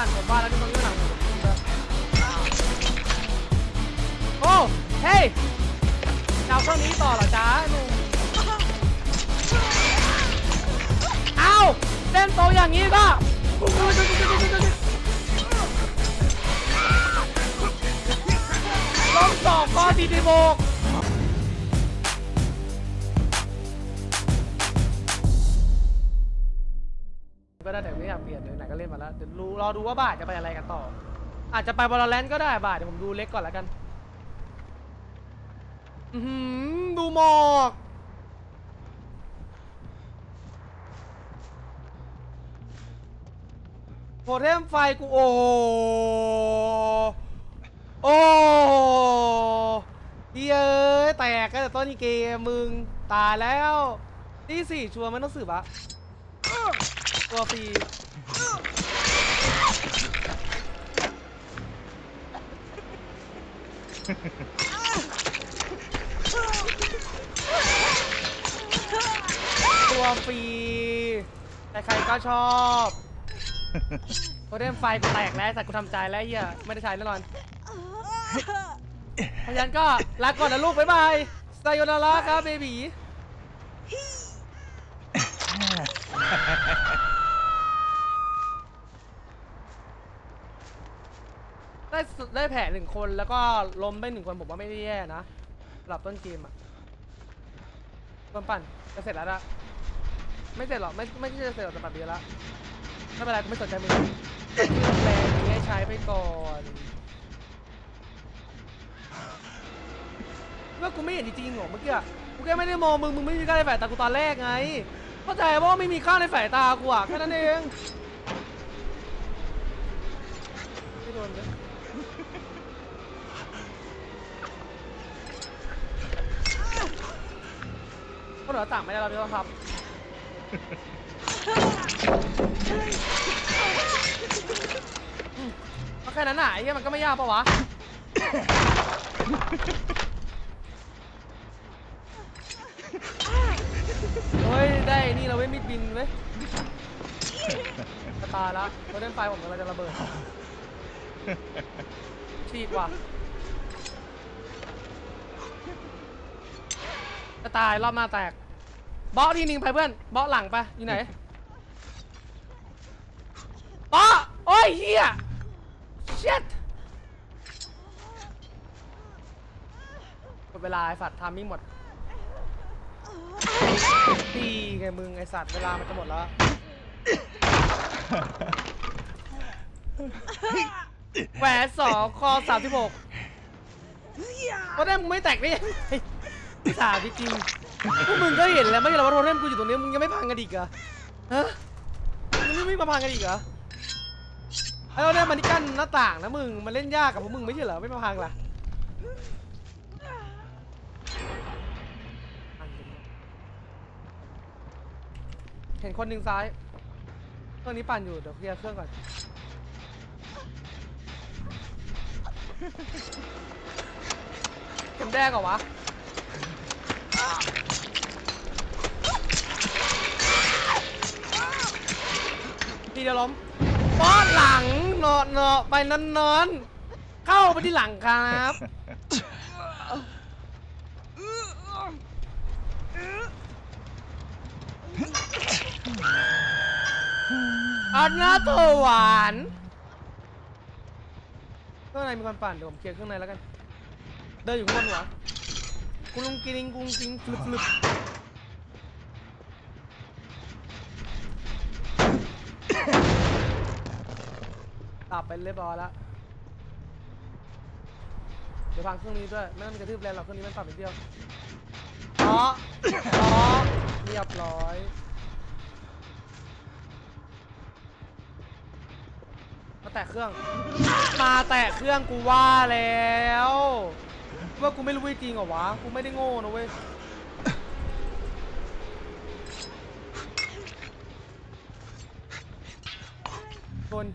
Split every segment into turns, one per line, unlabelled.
านผมบ้านแล้วนี่มันก็หลังผมโอ้เฮ้ยจะเอาเครื่องนี้ต่อเหรอจ๊ะหนุ่มเอาเล่นโตอย่างนี้ก็ล้มสองก็ตีดีโบก ก็ได้แต่ไม่อยากเปลี่ยนเลยไหนก็เล่นมาแล้วเดี๋ยวรู้รอดูว่าบ่ายจะไปอะไรกันต่อ อาจจะไปบอลแลนก็ได้บ่ายเดี๋ยวผมดูเล็กก่อนแล้วกันอือหือดูหมอกโพเทมไฟกูโอโอ้เฮ้ยเอ้ยแตกกันแต่ต้นเกมมึงตายแล้วที่สี่ชัวร์ไม่ต้องสืบอะ ตัวฟรีตัวฟรีใครๆก็ชอบโคเดมไฟกูแตกแล้วแต่กูทำใจแล้วเฮียไม่ได้ใช้แน่นอนเพราะฉะนั้นก็ลาก่อนนะลูกบ๊ายบายไซโยนาระครับเบบีได้สุด ได้แผลหนึ่งคนแล้วก็ล้มไปหนึ่งคนผมว่าไม่ได้แย่นะสำหรับต้นเกมอะต้นปั่นจะเสร็จแล้วนะไม่เสร็จหรอกไม่ไม่ใช่จะเสร็จหรอกแต่ปั่นเดียวละไม่เป็นไรกูไม่สนใจมึงแรงนี้ให้ใช้ไปก่อนว่ากูไม่เห็นจริงๆหรอเมื่อกี้อะกูแค่ไม่ได้มองมึงมึงไม่มีค่าในสายตากูตอนแรกไงเข้าใจว่าไม่มีค่าในสายตากูอะแค่นั้นเองไม่โดนเลย คนเหนือต่างไม่ได้เราไม่ต้องทำอืมก็แค่นั้นน่ะไอ้เหี้ยมันก็ไม่ยากปะวะเฮ้ยได้นี่เราเว้ยมิดบินเว้ยจะตายละเราเล่นไฟผมกำลังจะระเบิดฉีกว่ะจะตายรอบหน้าแตก เบาะทีนึงไปเพื่อนเบาะหลังไปอยู่ไหนเบาะโอ้ยเฮีย shit หมดเวลาไอสัตว์ทำมิ่งหมดดีไงมึงไอสัตว์เวลามันจะหมดแล้ว แหวนสองคอสามสิบหกโทเทมมึงไม่แตกได้ยังไงสาจริงๆ พวกมึงก็เห็นแล้วไม่ใช่เหรอว่าโทเทมกูอยู่ตรงนี้มึงยังไม่พังกันอีกเหรอฮะมึงยังไม่มาพังกันอีกเหรอไอ้โทเทมมันนี่กั้นหน้าต่างนะมึงมันเล่นยากกับพวกมึงไม่ใช่เหรอไม่มาพังล่ะเห็นคนหนึ่งซ้ายเครื่องนี้ปั่นอยู่เดี๋ยวเคลียร์เครื่องก่อนเข็มแดงเหรอวะ ทีเดียวล้มป้อนหลังเนาะเนาะไปนอนนอนเข้าไปที่หลังครับอันน่าตัวหวานเครื่องในมีคนปั่นเดี๋ยวผมเคลียร์เครื่องในแล้วกัน เดินอยู่ข้างบนหัว กุลุงกิริงกุงกิงฟลึบฟลึบตับไปเรียบร้อยแล้วเดี๋ยวพังเครื่องนี้ด้วย ไม่ต้องมีกระทืบแรงหรอกเครื่องนี้มันตับนิดเดียวอ๋ออ๋อเรียบร้อยมาแตะเครื่อง มาแตะเครื่องกูว่าแล้ว ว่ากูไม่รู้จริงเหรอวะ กูไม่ได้โง่นะเว้ยโดน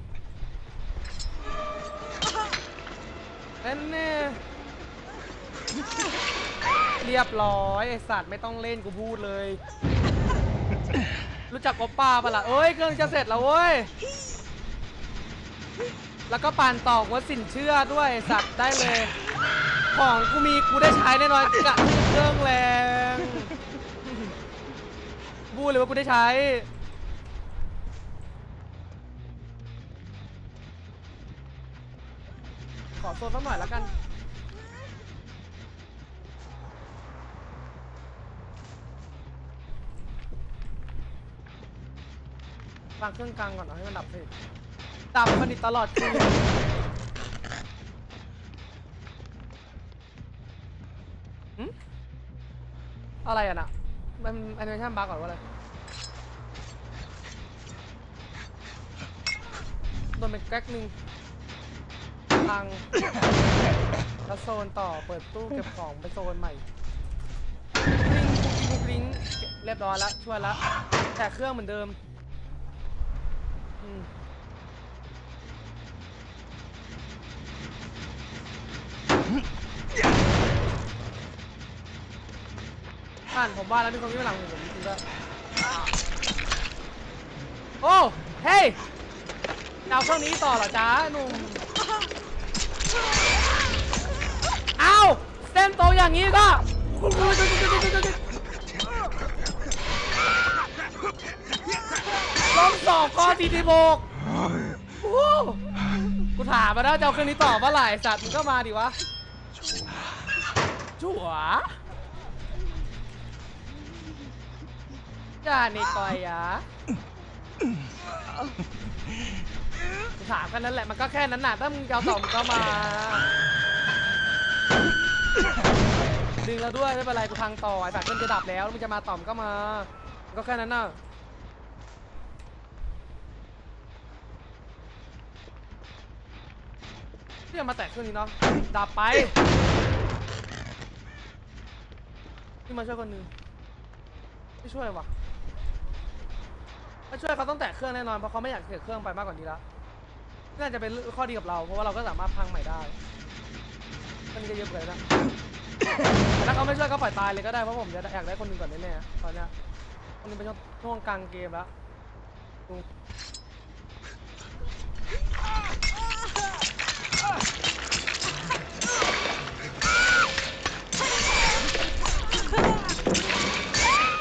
เล่นเน่เรียบร้อย ไอสัตว์ไม่ต้องเล่นกูพูดเลย รู้จักกอปป้าปะล่ะเอ้ย เครื่องจะเสร็จแล้วเว้ย แล้วก็ปานตอกวัดสินเชื่อด้วยสัตว์ได้เลย ของกูมีกูได้ใช้แน่นอนกะเครื่องแรงพูดเลยว่ากูได้ใช้ ขอโซนสักหน่อยแล้วกัน วางเครื่องกลางก่อนเอาให้มันดับสิดับสนิทตลอดคืน อะไรอะน่ะ มันแอนิเมชันบั๊กก่อนว่าอะไรโดนเป็นแก๊กหนึ่งพังแล้วโซนต่อเปิดตู้เก็บของไปโซนใหม่กริ๊งกริ๊งกริ๊งกริ๊งเรียบร้อยแล้วช่วยแล้วแต่เครื่องเหมือนเดิมอืม อ่านผมว่าแล้วมีคนที่เป็นหลังผมจริงๆด้วยโอ้เฮ้ยจะเอาเครื่องนี้ต่อเหรอจ๊ะหนุ่มเอาเส้นโตอย่างนี้ก็ล้มสองก้อนทีทีโบกโอ้กูถามมาแล้วจะเอาเครื่องนี้ต่อเมื่อไหร่สัตว์มึงก็มาดิวะ จั่ว อย่าในกอยอะถามกันนั่นแหละมันก็แค่นั้นน่ะถ้ามึงจะเอาต่อมงก็มาดึงแล้วด้วยไม่เป็นไรกูพังต่อไอ้สัตว์เครื่องจะดับแล้วมึงจะมาต่อมก็มามันก็แค่นั้นน่ะที่จะมาแตะเครื่องนี้เนาะดับไปที่มาช่วยคนหนึงไม่ช่วยวะ ถ้าช่วยเขาต้องแตะเครื่องแน่นอนเพราะเขาไม่อยากเสียเครื่องไปมากกว่านี้แล้วน่าจะเป็นข้อดีกับเราเพราะว่าเราก็สามารถพังใหม่ได้มันก็เยอะเกินนะแต่ถ้าเขาไม่ช่วยก็ปล่อยตายเลยก็ได้เพราะผมจะอยากได้คนหนึ่งก่อนแน่ๆตอนเนี้ยคนหนึงเป็นช่วงกลางเกมแล้ว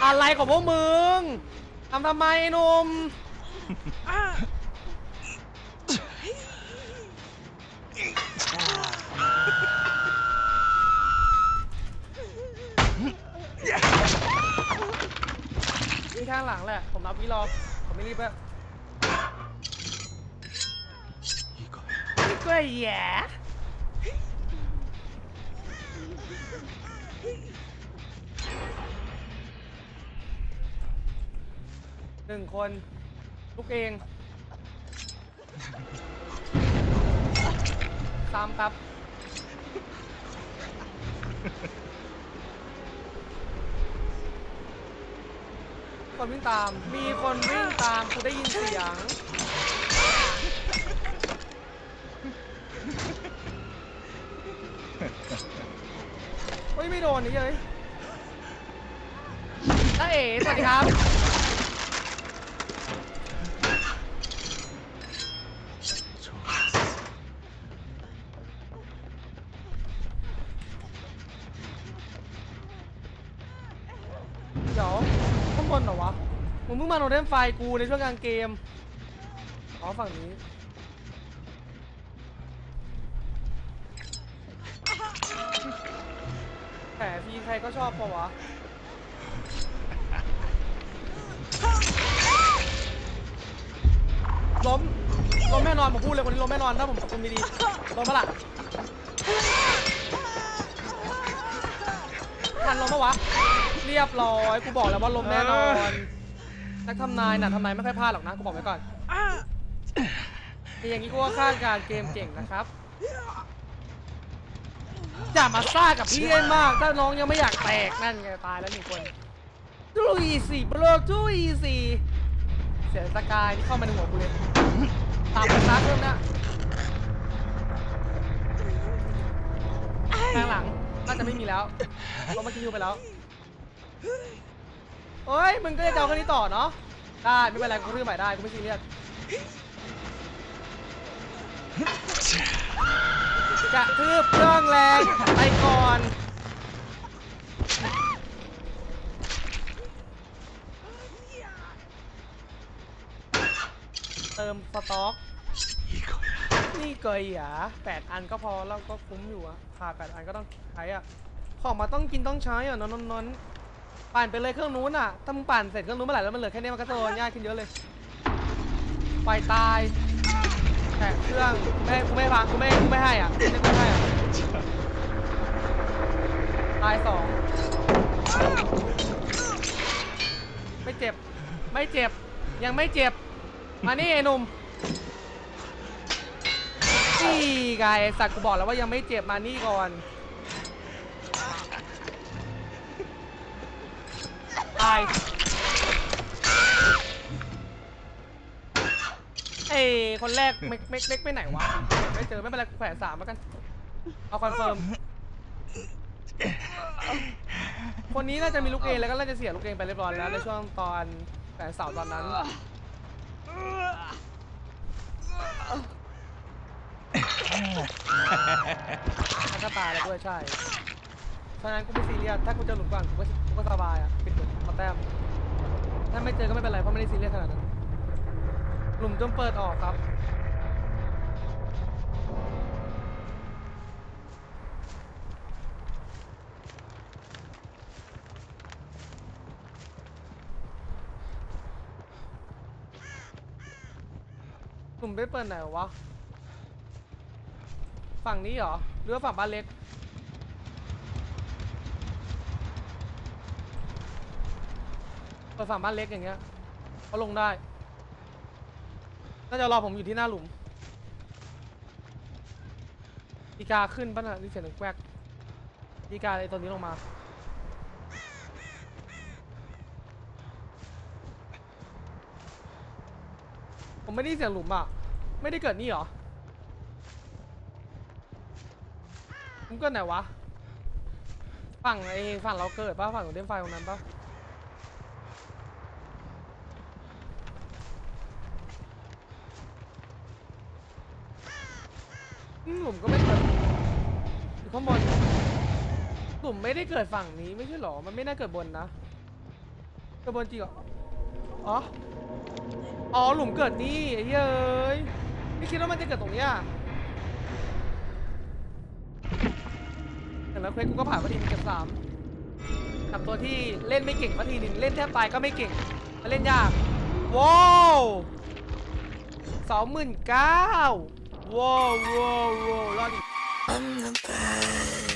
อะไรของพวกมึง ทำทำไมหนุ่มมีข้างหลังแหละ ผมรับวิรอ ผมไม่รีบอะ
이거
ก็แย่ หนึ่งคนลุกเองตามครับ คนวิ่งตาม มีคนวิ่งตามกูได้ยินเสียง เฮ้ย ไม่โดนนี่เลยน้าเอ๋สวัสดีครับ พิ่งมาโนเทมไฟกูในช่วงกลางเกม อ๋อฝั่งนี้แต่พี่ใครก็ชอบปะวะ ล้ม ล้มแน่นอนผมพูดเลยคนนี้ล้มแน่นอนถ้าผมตกคุณไม่ดีล้มปะล่ะทันล้มปะวะ เรียบร้อย กูบอกแล้วว่าล้มแน่นอน นักทำนายน่ะทำนายไม่ค่อยพลาดหรอกนะกูบอกไว้ก่อนแต่อย่างนี้กูว่าคาดการณ์เกมเก่งนะครับอย่ามาซ่ากับพี่ให้มาก ถ้าน้องยังไม่อยากแตกนั่นไงตายแล้วหนึ่งคนจูอีสี่โปรจูอีสี่เสียสกายนี่เข้ามาในหัวกูเลยตามไปซักเริ่มนะทางหลังน่าจะไม่มีแล้วเพราะเมื่อกี้ยูไปแล้ว เอ้ย มึงก็จะเจ้าคนนี้ต่อเนาะ ได้ไม่เป็นไรกูรื้อใหม่ได้กูไม่ซีเรียสกระทืบเครื่องแรงไปก่อน เติมสต็อก นี่เกยอะแปดอันก็พอแล้วก็คุ้มอยู่อะขาดแปดอันก็ต้องใช้อะ ของมาต้องกินต้องใช้อะนอนนน ปั่นไปเลยเครื่องนู้นอะ ถ้ามึงปั่นเสร็จเครื่องนู้นเมื่อไหร่แล้วมันเหลือแค่นี้มันก็โดนยากขึ้นเยอะเลย ไปตาย แตะเครื่องไม่กูไม่ฟังกูไม่กูไม่ให้อะกูไม่ให้อะ ตายสอง ไม่เจ็บ ไม่เจ็บ ยังไม่เจ็บ มานี่ไอ้หนุ่มนี่ไงสัตว์กูบอกแล้วว่ายังไม่เจ็บมานี่ก่อน ตายเอ้ยคนแรกเม็กเม็กเม็กไปไหนวะไม่เจอไม่เป็นไรกูแขวนสามแล้วกัน เอาคอนเฟิร์ม คนนี้น่าจะมีลูกเองแล้วก็น่าจะเสียลูกเองไปเรียบร้อยแล้วในช่วงตอนแขวนเสาตอนนั้น แล้วก็ตายแล้วด้วยใช่ เพราะฉะนั้นกูไม่ซีเรียสถ้ากูเจอหลุมก่อนกูก็กูก็สบายอะปิด แต้มถ้าไม่เจอก็ไม่เป็นไรเพราะไม่ได้ซีเรียสขนาดนั้นหลุมจงเปิดออกครับ หลุมไปเปิดไหนวะ ฝั่งนี้เหรอหรือว่าฝั่งบ้านเล็ก เปิด ฝั่งบ้านเล็กอย่างเงี้ยเขาลงได้น่าจะรอผมอยู่ที่หน้าหลุมดีกาขึ้นป่ะน่ะนี่เสียงดังแกวกดีกาไอตัวนี้ลงมาผมไม่ได้เสียงหลุมอะ ไม่ได้เกิดนี่หรอผมเกิดไหนวะ ฝั่งไอฝั่งเราเกิดป่ะฝั่งของเดนไฟตรงนั้นป่ะ หลุมก็ไม่เกิดอยู่ข้างบนหลุมไม่ได้เกิดฝั่งนี้ไม่ใช่หรอ มันไม่น่าเกิดบนนะ เกิดบนจริงเหรอ อ๋อ อ๋อหลุมเกิดนี่ไอ้เยเอ้ยไม่คิดว่ามันจะเกิดตรงเนี้ยแต่แล้วเควสกูก็ผ่านมาทีนึงเก็บสามกับตัวที่เล่นไม่เก่งมาทีนึงเล่นแทบตายก็ไม่เก่งมาเล่นยาก ว้าวสองหมื่นเก้า 哇哇哇哪里你。
I'm the